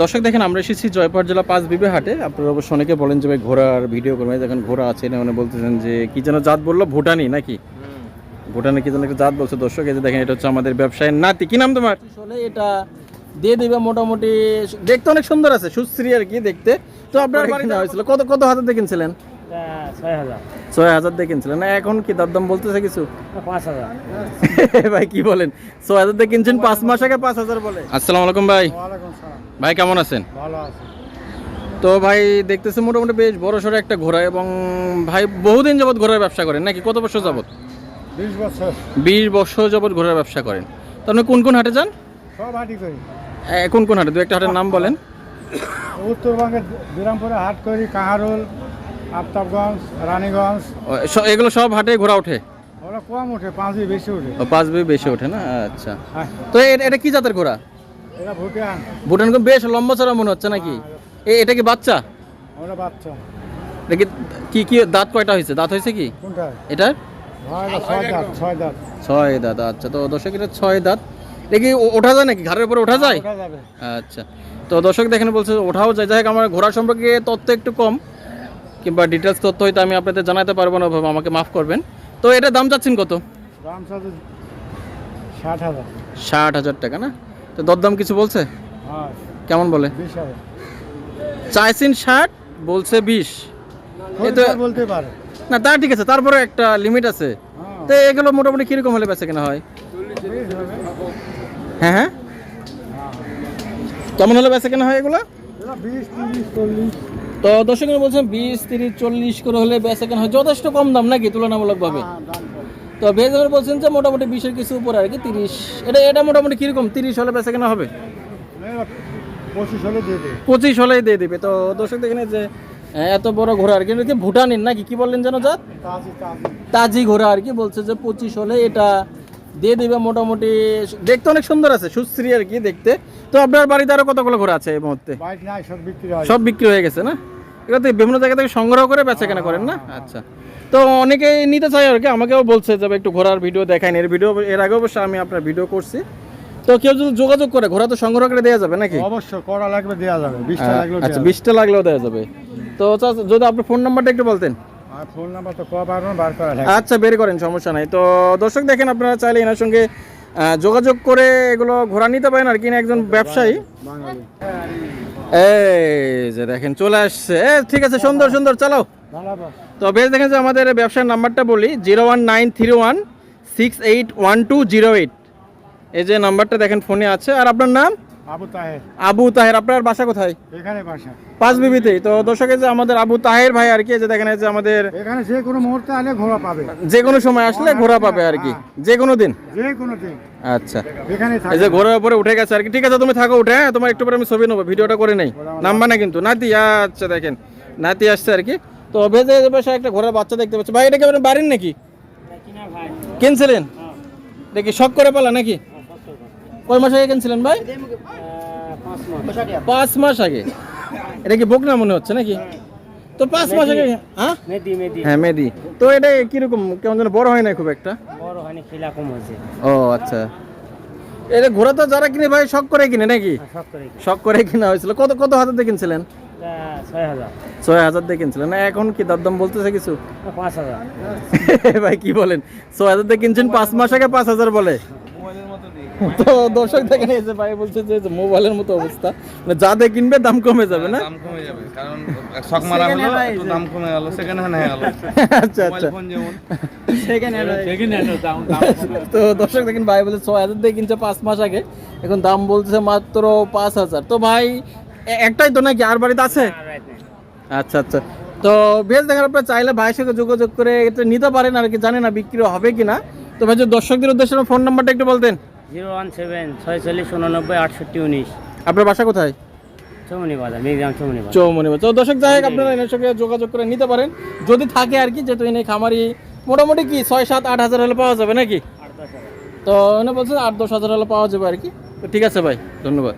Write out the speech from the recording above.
দর্শক দেখেন আমরা এসেছি জয়পুর জেলা পাঁচ বিবে হাটে। আপনারা অবশ্য অনেকে বলেন যে ভাই ঘোড়ার ভিডিও করবেন। দেখেন ঘোড়া আছে না মানে বলতেছেন যে কি যেন জাত বলল ভুটানি নাকি? ভুটানি কি যেন একটা জাত বলছে দর্শক। এই যে দেখেন এটা হচ্ছে আমাদের ব্যবসায়ের নাতি। কি নাম তোমার? আসলে এটা দিয়ে দিবে মোটামুটি দেখতে অনেক সুন্দর আছে সুশ্রী আর কি দেখতে। তো আপনার বাড়িতে হয়েছিল। কত কত হাতে দেখেছিলেন কিনছিলেন? ছয় হাজার। ছয় হাজার দিয়ে কিনছিলেন? না এখন কি দরদাম বলতেছে কিছু? পাঁচ হাজার। ভাই কি বলেন? ছয় হাজার দিয়ে কিনছেন পাঁচ মাস আগে পাঁচ হাজার বলে। আসসালামু আলাইকুম ভাই। ভাই কেমন আছেন? ভালো আছে। তো ভাই দেখতেছে মোটামুটি বেশ বড় সড়ো একটা ঘোড়া এবং ভাই বহুদিন যাবত ঘোড়ার ব্যবসা করেন নাকি? কত বছর যাবত বিশ বছর। বিশ বছর যাবত ঘোড়ার ব্যবসা করেন। তো আপনি কোন কোন হাটে যান? সব হাঁটি করি। কোন কোন হাটে? দু একটা হাটের নাম বলেন। উত্তরবঙ্গের বিরামপুরে হাট করি কাহারুল আফতাবগঞ্জ রানীগঞ্জ। এগুলো সব হাটে ঘোড়া ওঠে? ওরা কম ওঠে পাঁচই বেশি ওঠে। পাঁচ বই বেশি ওঠে না? আচ্ছা। হ্যাঁ। তো এটা কি জাতের ঘোড়া? এরা ভুটান। ভুটান বেশ লম্বা চড়া মনে হচ্ছে নাকি? এ এটা কি বাচ্চা? ওরা বাচ্চা। এটা কি কি দাঁত কয়টা হয়েছে? দাঁত হয়েছে কি? কোনটা? এটা ছয় দাঁত ছয় দাঁত আচ্ছা। তো দর্শক এটা ছয় দাঁত। এটা ও- ওঠা যায় নাকি? ঘাড়ের উপরে ওঠা যায়? আচ্ছা। তো দর্শক দেখেন বলছে ওঠাও যায়। যাই হোক আমার ঘোড়া সম্পর্কে তথ্য একটু কম। কিংবা ডিটেলস তথ্য হয়তো আমি আপনাদের জানাতে পারব না বাবা, আমাকে মাফ করবেন। তো এটা দাম চাচ্ছেন কত? দাম ষাট হাজার। ষাট হাজার টাকা না? তো দরদাম কিছু বলছে? হ্যাঁ। কেমন বলে? চাইছেন ষাট বলছে বিশ। বলতে পারে। না তা ঠিক আছে তারপরে একটা লিমিট আছে। হ্যাঁ। তো এগুলো মোটামুটি কীরকম হলে বেচে কেনা হয়? হ্যাঁ হ্যাঁ? কেমন হলে বেচে কেনা হয় এগুলো বিশ তিরিশ চল্লিশ। তো দর্শক বলছেন বিশ তিরিশ চল্লিশ করে হলে বেচে কেনা হয়। যথেষ্ট কম দাম নাকি তুলনামূলকভাবে? হ্যাঁ। তো ভেজের বলছেন যে মোটামুটি বিশের কিছু উপরে আর কি তিরিশ। এটা এটা মোটামুটি কীরকম? তিরিশ হলে বেচে কেনা হবে? পঁচিশ হলে দিয়ে দেবে। পঁচিশ হলেই দিয়ে দিবে। তো দর্শক দেখেন যে এত বড় ঘোড়া আর কি। ভুটানের নাকি? কি বললেন যেন জাত? তাজি। তাজি ঘোড়া আর কি। বলছে যে পঁচিশ হলে এটা দিয়ে দিবে মোটামুটি দেখতে অনেক সুন্দর আছে সুশ্রী আর কি দেখতে। তো আপনার বাড়িতে আরও কতগুলো ঘোড়া আছে এই মুহূর্তে? সব বিক্রি হয়। হয়ে গেছে না? এগুলো তো বিভিন্ন জায়গা থেকে সংগ্রহ করে বেচা কেনা করেন না? আচ্ছা। তো অনেকেই নিতে চাই আর কি আমাকেও বলছে যাবে একটু ঘোড়ার ভিডিও দেখাইনি। এর ভিডিও এর আগে অবশ্য আমি আপনার ভিডিও করছি। তো কেউ যদি যোগাযোগ করে ঘোড়া তো সংগ্রহ করে দেওয়া যাবে নাকি? অবশ্যই করা লাগবে দেওয়া যাবে বিশটা লাগলেও আচ্ছা বিশটা লাগলেও দেওয়া যাবে। তো যদি আপনার ফোন নাম্বারটা একটু বলতেন। আচ্ছা বের করেন, সমস্যা নাই। তো দর্শক দেখেন, আপনারা চাইলে এনার সঙ্গে যোগাযোগ করে এগুলো ঘোরা নিতে পারেন আর কি না একজন ব্যবসায়ী। যে দেখেন, চলে আসছে। ঠিক আছে, সুন্দর সুন্দর, চালাও। তো বেশ, দেখেন যে আমাদের ব্যবসার নাম্বারটা বলি, zero one nine three one six eight one two zero eight. এই যে নাম্বারটা দেখেন, ফোনে আছে। আর আপনার নাম? আবু তাহের। আবু তাহের আপনার বাসা কোথায়? এখানে বাসা। পাঁচ বিবিতেই তো দর্শকের যে আমাদের আবু তাহের ভাই আর কি যে দেখেন যে আমাদের এখানে যে কোনো মুহূর্তে আলে ঘোড়া পাবে। যে কোনো সময় আসলে ঘোরা পাবে আর কি। যে কোনো দিন। যে কোনো দিন। আচ্ছা। এখানে এই যে ঘোড়ার উপরে উঠে গেছে আর কি। ঠিক আছে তুমি থাকো উঠে হ্যাঁ তোমার একটু পরে আমি ছবি নেব ভিডিওটা করে নেই। নাম্বার না কিন্তু। নাতি আচ্ছা দেখেন নাতি আসছে আর কি। তো ভেজে একটা ঘোড়ার বাচ্চা দেখতে পাচ্ছি। ভাই এটা কি বাড়ির নাকি? কিনছিলেন? দেখি শখ করে পালা নাকি? কয় মাস আগে কিনছিলেন ভাই? পাঁচ মাস। আগে। এটা কি বকনা মনে হচ্ছে নাকি? তো পাঁচ মাস আগে হ্যাঁ? হ্যাঁ মেদি তো এটা কীরকম কেমন যেন বড় হয় না খুব একটা? বড় হয়নি খিলা কম হয়েছে। ও আচ্ছা। এটা ঘোড়া তো যারা কিনে ভাই শখ করে কিনে নাকি? শখ করে কিনা। হয়েছিল। কত কত হাজার দিয়ে কিনছিলেন? ছয় হাজার। দিয়ে কিনছিলেন। না এখন কি দরদাম বলতেছে কিছু? পাঁচ হাজার। ভাই কি বলেন? ছয় হাজার দিয়ে কিনছেন পাঁচ মাস আগে পাঁচ হাজার বলে। তো দর্শক দেখেন এই যে ভাই বলছে যে মোবাইলের মতো অবস্থা। মানে যা দিয়ে কিনবে দাম কমে যাবে না? দাম কমে যাবে কারণ শখ মারা হলো একটু দাম কমে গেল সেকেন্ড হ্যান্ড হয়ে গেল। আচ্ছা আচ্ছা। ফোন যেমন। তো দর্শক দেখেন ভাই বলে ছয় হাজার দিয়ে কিনছে পাঁচ মাস আগে। এখন দাম বলছে মাত্র পাঁচ হাজার। তো ভাই একটাই তো নাকি? আর বাড়িতে আছে? আচ্ছা আচ্ছা। তো বেশ দেখার পর চাইলে ভাইয়ের সঙ্গে যোগাযোগ করে এটা নিতে পারেন আর কি জানি না বিক্রি হবে কিনা। তো ভাই দর্শকদের উদ্দেশ্যে ফোন নাম্বারটা একটু বলতেন। জিরো ওয়ান সেভেন ছয়চল্লিশ উননব্বই আটষট্টি উনিশ। আপনার বাসা কোথায়? চৌমনি বাজার মিরগ্রাম চৌমনি বাজার চৌমনি তো দর্শক যাই হোক আপনারা এনার সঙ্গে যোগাযোগ করে নিতে পারেন। যদি থাকে আর কি যেহেতু এনে খামারি মোটামুটি কি ছয় সাত আট হাজার হলে পাওয়া যাবে নাকি? তো এনে বলছেন আট দশ হাজার হলে পাওয়া যাবে আর কি। তো ঠিক আছে ভাই ধন্যবাদ।